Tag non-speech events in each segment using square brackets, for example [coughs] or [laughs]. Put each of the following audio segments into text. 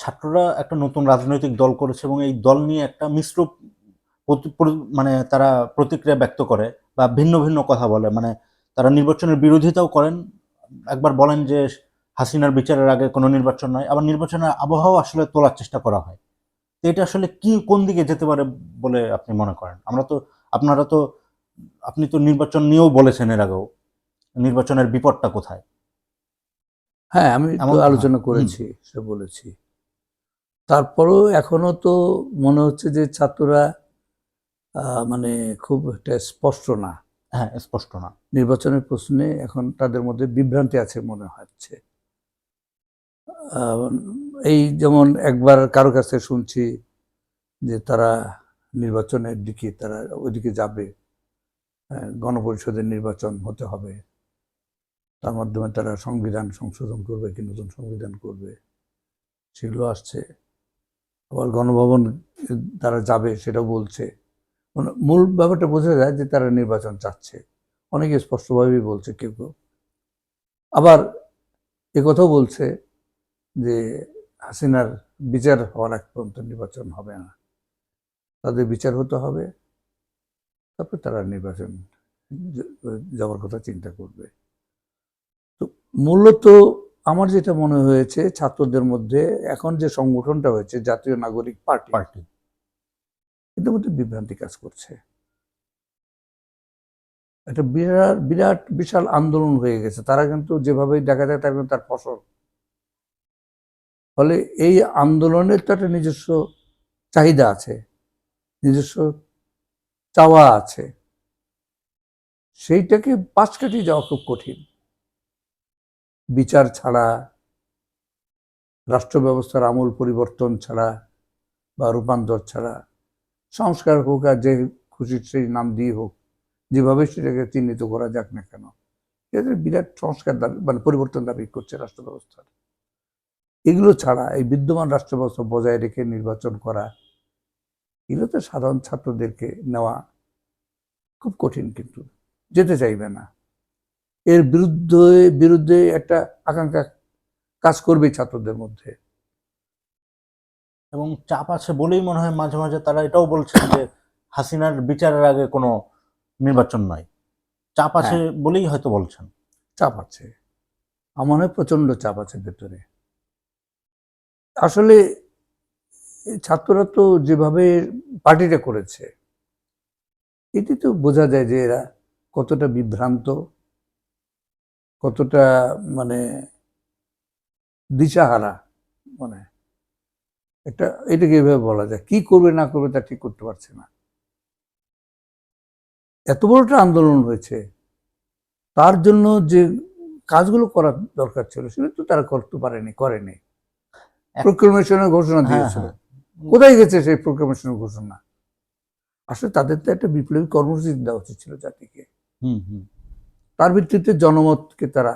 ছাত্ররা একটা নতুন রাজনৈতিক দল করেছে এবং এই দল নিয়ে একটা মিশ্র মানে তারা প্রতিক্রিয়া ব্যক্ত করে বা ভিন্ন ভিন্ন কথা বলে। মানে তারা নির্বাচনের বিরোধিতাও করেন। একবার বলেন যে হাসিনার বিচারের আগে কোনো নির্বাচন নয় আবার নির্বাচনের আবহাওয়া আসলে তোলার চেষ্টা করা হয়। তো এটা আসলে কি কোন দিকে যেতে পারে বলে আপনি মনে করেন? আমরা তো আপনারা তো আপনি তো নির্বাচন নিয়েও বলেছেন এর আগেও নির্বাচনের বিপদটা কোথায়? হ্যাঁ আমি আলোচনা করেছি সে বলেছি। তারপরেও এখনও তো মনে হচ্ছে যে ছাত্ররা মানে খুব একটা স্পষ্ট না। হ্যাঁ স্পষ্ট না। নির্বাচনের প্রশ্নে এখন তাদের মধ্যে বিভ্রান্তি আছে মনে হচ্ছে। এই যেমন একবার কারও কাছে শুনছি যে তারা নির্বাচনের দিকে তারা ওইদিকে যাবে গণপরিষদের নির্বাচন হতে হবে। তার মাধ্যমে তারা সংবিধান সংশোধন করবে কি নতুন সংবিধান করবে সেগুলো আসছে। আবার গণভবন তারা যাবে, সেটাও বলছে। মানে মূল ব্যাপারটা বোঝা যায় যে তারা নির্বাচন চাচ্ছে। অনেকে স্পষ্টভাবেই বলছে, কেউ কেউ। আবার কথাও বলছে যে হাসিনার বিচার হওয়ার এক পর্যন্ত নির্বাচন হবে না। তাদের বিচার হতে হবে। তারপর তারা নির্বাচন যাওয়ার কথা চিন্তা করবে। তো মূলত আমার যেটা মনে হয়েছে ছাত্রদের মধ্যে এখন যে সংগঠনটা হয়েছে জাতীয় নাগরিক পার্টি পার্টি। এদের মধ্যে বিভ্রান্তি কাজ করছে। একটা বিরাট বিরাট বিশাল আন্দোলন হয়ে গেছে। তারা কিন্তু যেভাবেই দেখা যায় তারা তার ফসল। ফলে এই আন্দোলনের তো একটা নিজস্ব চাহিদা আছে নিজস্ব চাওয়া আছে। সেইটাকে পাশ কাটিয়ে যাওয়া খুব কঠিন। বিচার ছাড়া রাষ্ট্র ব্যবস্থার আমূল পরিবর্তন ছাড়া বা রূপান্তর ছাড়া, সংস্কার হোক আর যে খুশি সেই নাম দিয়ে হোক, যেভাবে সেটাকে চিহ্নিত করা যাক না কেন এটা বিরাট সংস্কার দাবি মানে পরিবর্তন দাবি করছে রাষ্ট্র ব্যবস্থার এগুলো ছাড়া এই বিদ্যমান রাষ্ট্র ব্যবস্থা বজায় রেখে নির্বাচন করা, এগুলো তো সাধারণ ছাত্রদেরকে নেওয়া খুব কঠিন কিন্তু, যেতে চাইবে না। এর বিরুদ্ধে বিরুদ্ধে একটা আকাঙ্ক্ষা কাজ করবে ছাত্রদের মধ্যে। এবং চাপ আছে বলেই মনে হয় মাঝে মাঝে তারা এটাও বলছেন যে হাসিনার বিচারের আগে কোনো নির্বাচন নয়। চাপ আছে বলেই হয়তো বলছেন। চাপ আছে। আমার মনে হয় প্রচণ্ড চাপ আছে ভেতরে। আসলে ছাত্ররা তো যেভাবে পার্টিটা করেছে এটি তো বোঝা যায় যে এরা কতটা বিভ্রান্ত। কতটা মানে দিশাহারা মানে একটা এটাকে এভাবে বলা যায়। কি করবে না করবে তা ঠিক করতে পারছে না। এত বড় একটা আন্দোলন হয়েছে। তার জন্য যে কাজগুলো করার দরকার ছিল সেগুলো তো তারা করতে পারেনি করেনি। প্রোক্লেমেশনের ঘোষণা হ্যাঁ, দিয়েছিল। হ্যাঁ। কোথায় গেছে সেই প্রোক্লেমেশনের ঘোষণা? আসলে তাদের তো একটা বিপ্লবী কর্মসূচি দেওয়া উচিত ছিল জাতিকে। হুম হুম। তার ভিত্তিতে জনমতকে তারা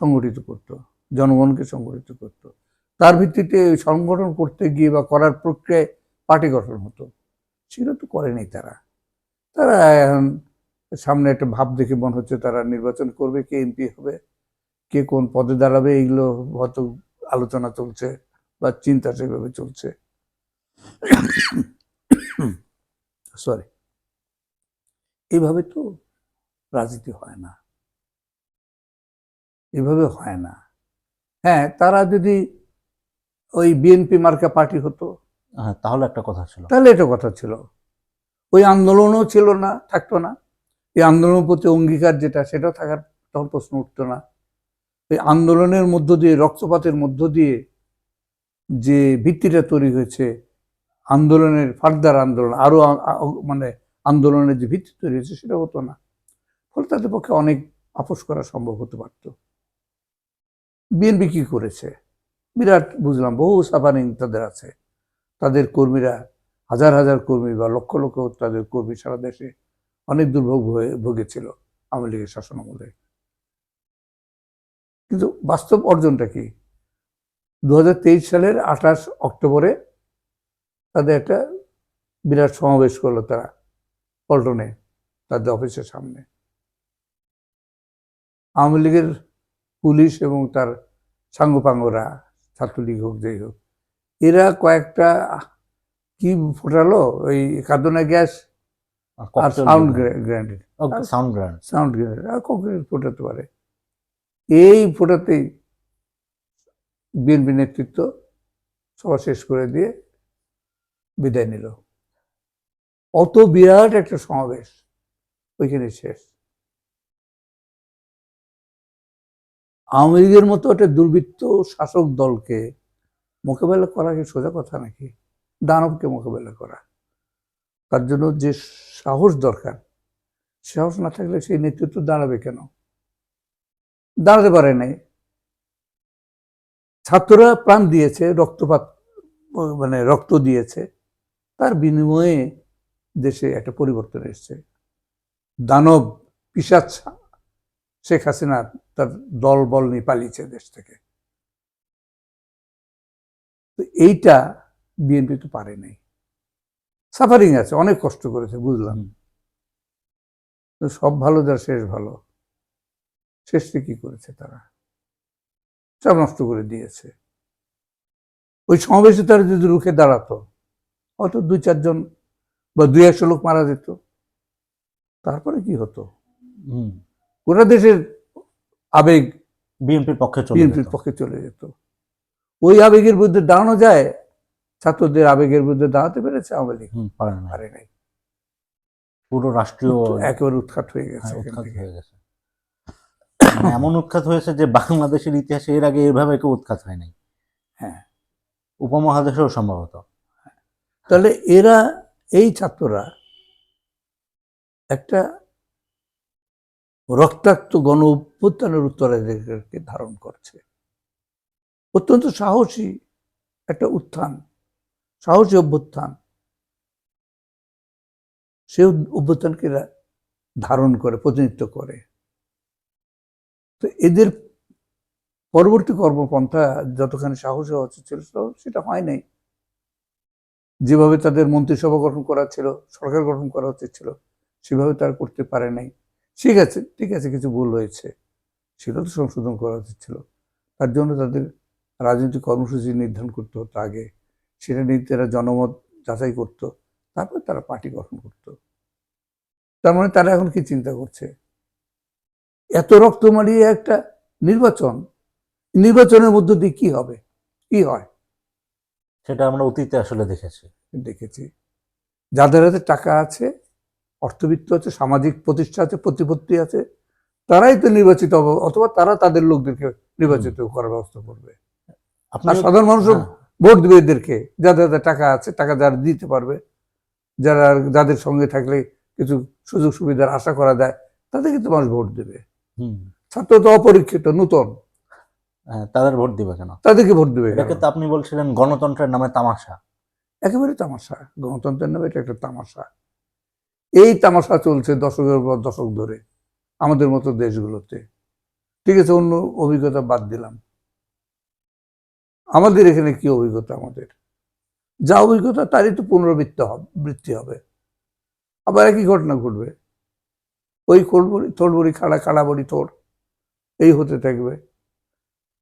সংগঠিত করত, জনগণকে সংগঠিত করত। তার ভিত্তিতে সংগঠন করতে গিয়ে বা করার প্রক্রিয়ায় পার্টি গঠন হতো। সেটা তো করেনি তারা। তারা এখন সামনে একটা ভাব দেখে মনে হচ্ছে তারা নির্বাচন করবে, কে এমপি হবে, কে কোন পদে দাঁড়াবে, এইগুলো হয়তো আলোচনা চলছে বা চিন্তা সেভাবে চলছে। [coughs] সরি এইভাবে তো রাজনীতি হয় না। এভাবে হয় না। হ্যাঁ তারা যদি ওই বিএনপি মার্কা পার্টি হতো। হ্যাঁ তাহলে একটা কথা ছিল। তাহলে এটা কথা ছিল। ওই আন্দোলনও ছিল না থাকতো না। এই আন্দোলনের প্রতি অঙ্গীকার যেটা সেটাও থাকার তখন প্রশ্ন উঠতো না। এই আন্দোলনের মধ্য দিয়ে রক্তপাতের মধ্য দিয়ে যে ভিত্তিটা তৈরি হয়েছে আন্দোলনের ফার্দার আন্দোলন আরও আ- আ- মানে আন্দোলনের যে ভিত্তি তৈরি হয়েছে সেটা হতো না। ফলে তাদের পক্ষে অনেক আপোষ করা সম্ভব হতে পারত। বিএনপি কি করেছে? বিরাট বুঝলাম, বহু সাফারিং তাদের আছে। তাদের কর্মীরা, হাজার হাজার কর্মী বা লক্ষ লক্ষ তাদের কর্মী সারা দেশে অনেক দুর্ভোগ হয়ে ভুগেছিল আওয়ামী লীগের শাসন আমলে। কিন্তু বাস্তব অর্জনটা কি? দু হাজার তেইশ সালের আঠাশ অক্টোবরে তাদের একটা বিরাট সমাবেশ করল তারা, পল্টনে, তাদের অফিসের সামনে। আওয়ামী লীগের পুলিশ এবং তার সাঙ্গপাঙ্গরা ছাত্রলীগ হোক যাই হোক এরা কয়েকটা কি ফোটালো? ওই কার্দনা গ্যাস আর sound grenade sound ground sound grenade আর কংক্রিট ফোটাতে পারে। এই ফোটাতেই বিএনপি নেতৃত্ব সভা শেষ করে দিয়ে বিদায় নিল। অত বিরাট একটা সমাবেশ ওইখানে শেষ। আওয়ামী লীগের মতো একটা দুর্বৃত্ত শাসক দলকে মোকাবেলা করা কি সোজা কথা নাকি? দানবকে মোকাবেলা করা। তার জন্য যে সাহস দরকার, সাহস না থাকলে সেই নেতৃত্ব দাঁড়াবে কেন? দাঁড়াতে পারে নাই। ছাত্ররা প্রাণ দিয়েছে, রক্তপাত মানে রক্ত দিয়েছে। তার বিনিময়ে দেশে একটা পরিবর্তন এসছে। দানব পিসাচ শেখ হাসিনা তার দল বল নিয়ে পালিয়েছে দেশ থেকে। তো এইটা বিএনপি তো পারে নাই। সাফারিং আছে, অনেক কষ্ট করেছে, বুঝলাম। তো সব ভালো যার শেষ ভালো। শেষে কি করেছে তারা? সব নষ্ট করে দিয়েছে। ওই সমাবেশে তারা যদি রুখে দাঁড়াতো, হয়তো দুই চারজন বা দুই একশো লোক মারা যেত। তারপরে কি হতো? হুম। গোটা দেশের আবেগ বিএনপির পক্ষে বিএনপির পক্ষে চলে যেত। ওই আবেগের বিরুদ্ধে দাঁড়ানো যায় ছাত্রদের আবেগের বিরুদ্ধে দাঁড়াতে পেরেছে আওয়ামী লীগ। পারে নাই। পুরো রাষ্ট্রীয় একেবারে উৎখাত হয়ে গেছে হ্যাঁ, উৎখাত হয়ে গেছে। মানে এমন উৎখাত হয়েছে যে বাংলাদেশের ইতিহাসে এর আগে এভাবে কেউ উৎখাত হয় নাই। হ্যাঁ। উপমহাদেশেও সম্ভবত তাহলে এরা এই ছাত্ররা একটা রক্তাক্ত গণ অভ্যুত্থানের উত্তরাধিকারকে ধারণ করছে। অত্যন্ত সাহসী একটা উত্থান, সাহসী অভ্যুত্থান। সে অভ্যুত্থানকে ধারণ করে, প্রতিনিধিত্ব করে। তো এদের পরবর্তী কর্মপন্থা যতখানি সাহসী হওয়া ছিল সেটা হয় নাই। যেভাবে তাদের মন্ত্রিসভা গঠন করা ছিল, সরকার গঠন করা উচিত ছিল, সেভাবে তারা করতে পারে নাই। ঠিক আছে ঠিক আছে কিছু ভুল হয়েছে। সেটা তো সংশোধন করা উচিত ছিল। তার জন্য তাদের রাজনৈতিক কর্মসূচি নির্ধারণ করতে হতো আগে। সেটা নিয়ে তারা জনমত যাচাই করত তারপর তারা পার্টি গঠন করত। তার মানে তারা এখন কি চিন্তা করছে? এত রক্ত মারিয়ে একটা নির্বাচন নির্বাচনের মধ্য দিয়ে কি হবে? কি হয়? সেটা আমরা অতীতে আসলে দেখেছি। দেখেছি। যাদের হাতে টাকা আছে অর্থবিত্ত আছে সামাজিক প্রতিষ্ঠা আছে প্রতিপত্তি আছে তারাই তো নির্বাচিত হবে অথবা তারা তাদের লোকদেরকে নির্বাচিত করার ব্যবস্থা করবে। আপনার সাধারণ মানুষ হ্যাঁ, ভোট দেবে এদেরকে যাদের যাদের টাকা আছে টাকা যারা দিতে পারবে যারা যাদের সঙ্গে থাকলে কিছু সুযোগ সুবিধার আশা করা যায় তাদের কিন্তু মানুষ ভোট দেবে। ছাত্র তো অপরীক্ষিত নূতন। হ্যাঁ, তাদের ভোট দিবে কেন? তাদেরকে ভোট দেবে? এটাকে তো আপনি বলছিলেন গণতন্ত্রের নামে তামাশা। একেবারে তামাশা গণতন্ত্রের নামে এটা একটা তামাশা। এই তামাশা চলছে দশকের পর দশক ধরে আমাদের মতো দেশগুলোতে। ঠিক আছে, অন্য অভিজ্ঞতা বাদ দিলাম। আমাদের এখানে কি অভিজ্ঞতা আমাদের? যা অভিজ্ঞতা তারই তো পুনরাবৃত্ত হবে, বৃত্তি হবে। আবার একই ঘটনা ঘটবে। ওই খোলবড়ি থোলবড়ি খাড়া খাড়া বড়ি থোর এই হতে থাকবে।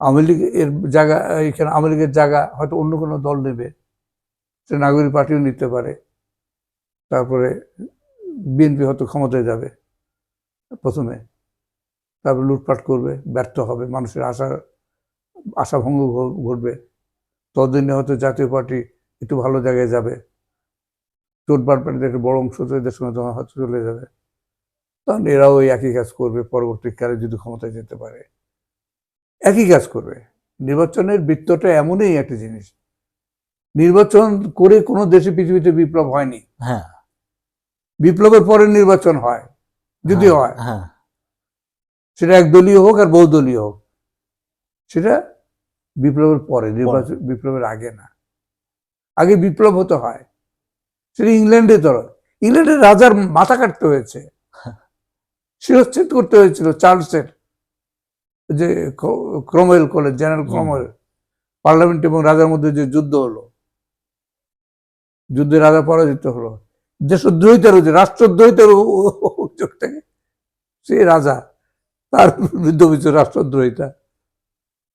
আওয়ামী লীগ এর জায়গা, এখানে আওয়ামী লীগের জায়গা হয়তো অন্য কোনো দল নেবে, সে নাগরিক পার্টিও নিতে পারে। তারপরে বিএনপি হয়তো ক্ষমতায় যাবে প্রথমে। তারপর লুটপাট করবে, ব্যর্থ হবে, মানুষের আশা আশাভঙ্গ ঘটবে। ততদিনে হয়তো জাতীয় পার্টি একটু ভালো জায়গায় যাবে। চোটবার পার্টিতে একটা বড় অংশ তো এদের সঙ্গে হয়তো চলে যাবে। তখন এরাও ওই একই কাজ করবে পরবর্তীকালে যদি ক্ষমতায় যেতে পারে। একই কাজ করবে। নির্বাচনের বৃত্তটা এমনই একটা জিনিস। নির্বাচন করে কোনো দেশে পৃথিবীতে বিপ্লব হয়নি। হ্যাঁ। বিপ্লবের পরে নির্বাচন হয় যদি হ্যাঁ, হয়। হ্যাঁ। সেটা একদলীয় হোক আর বহুদলীয় হোক সেটা বিপ্লবের পরে নির্বাচন বিপ্লবের আগে না। আগে বিপ্লব হতে হয় সেটা ইংল্যান্ডে তো ইংল্যান্ডের রাজার মাথা কাটতে হয়েছে। [laughs] শিরচ্ছেদ করতে হয়েছিল চার্লসের যে ক্র- ক্রমওয়েল কলেজ জেনারেল হুম। ক্রমওয়েল পার্লামেন্ট এবং রাজার মধ্যে যে যুদ্ধ হলো। যুদ্ধে রাজা পরাজিত হলো। দেশদ্রোহিতার রাষ্ট্রদ্রোহিতার অভিযোগ থেকে। সেই রাজা তার বিরুদ্ধে অভিযোগ রাষ্ট্রদ্রোহিতা।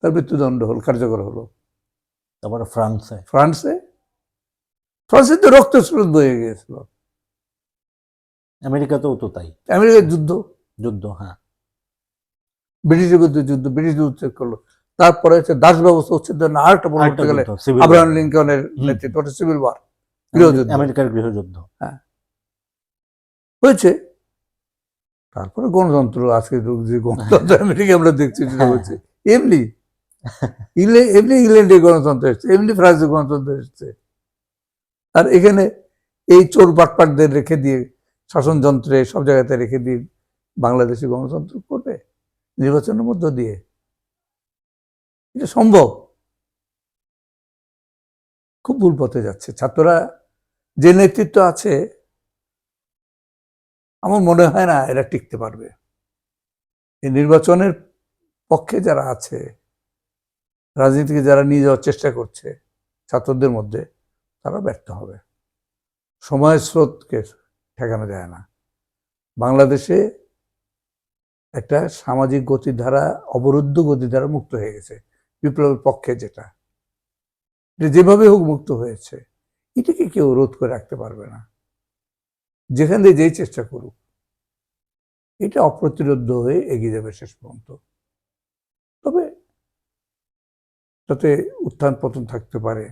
তার মৃত্যুদণ্ড হল কার্যকর হলো। তারপরে ফ্রান্সে? ফ্রান্সে? ফ্রান্সে তো রক্ত স্রোত বয়ে গিয়েছিল। আমেরিকাতেও তো তাই। আমেরিকার যুদ্ধ। যুদ্ধ হ্যাঁ। ব্রিটিশের বিরুদ্ধে যুদ্ধ ব্রিটিশ উচ্ছেদ করল। তারপরে হচ্ছে দাস ব্যবস্থা উচ্ছেদ আরেকটা গেলে আব্রাহাম লিঙ্কনের নেতৃত্ব সিভিল ওয়ার গৃহযুদ্ধ। আমেরিকার গৃহযুদ্ধ। হ্যাঁ। হয়েছে। তারপরে গণতন্ত্র আজকে যে গণতন্ত্র আমেরিকা আমরা দেখছি সেটা হ্যাঁ। হচ্ছে। এমনি। এমনি ইংল্যান্ডে গণতন্ত্র এসছে এমনি ফ্রান্সে গণতন্ত্র এসছে। আর এখানে এই চোর বাটপাটদের রেখে দিয়ে শাসনযন্ত্রে সব জায়গাতে রেখে দিয়ে বাংলাদেশে গণতন্ত্র করবে নির্বাচনের মধ্য দিয়ে। এটা সম্ভব। খুব ভুল পথে যাচ্ছে। ছাত্ররা যে নেতৃত্ব আছে, আমার মনে হয় না এরা টিকতে পারবে। এই নির্বাচনের পক্ষে যারা আছে, রাজনীতিকে যারা নিয়ে যাওয়ার চেষ্টা করছে, ছাত্রদের মধ্যে, তারা ব্যর্থ হবে। সময়ের স্রোতকে ঠেকানো যায় না। বাংলাদেশে একটা সামাজিক গতিধারা, অবরুদ্ধ গতিধারা মুক্ত হয়ে গেছে। বিপ্লবের পক্ষে যেটা। যেভাবে হোক মুক্ত হয়েছে। এটাকে কেউ রোধ করে রাখতে পারবে না। যেখান দিয়ে যেই চেষ্টা করুক, এটা অপ্রতিরোধ হয়ে এগিয়ে যাবে শেষ পর্যন্ত। তবে তাতে উত্থান পতন থাকতে পারে,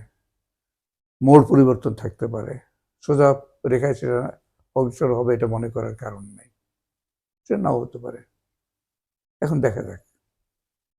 মোড় পরিবর্তন থাকতে পারে, সোজা রেখায় সেটা অগ্রসর হবে এটা মনে করার কারণ নেই। সেটা নাও হতে পারে। এখন দেখা যাক।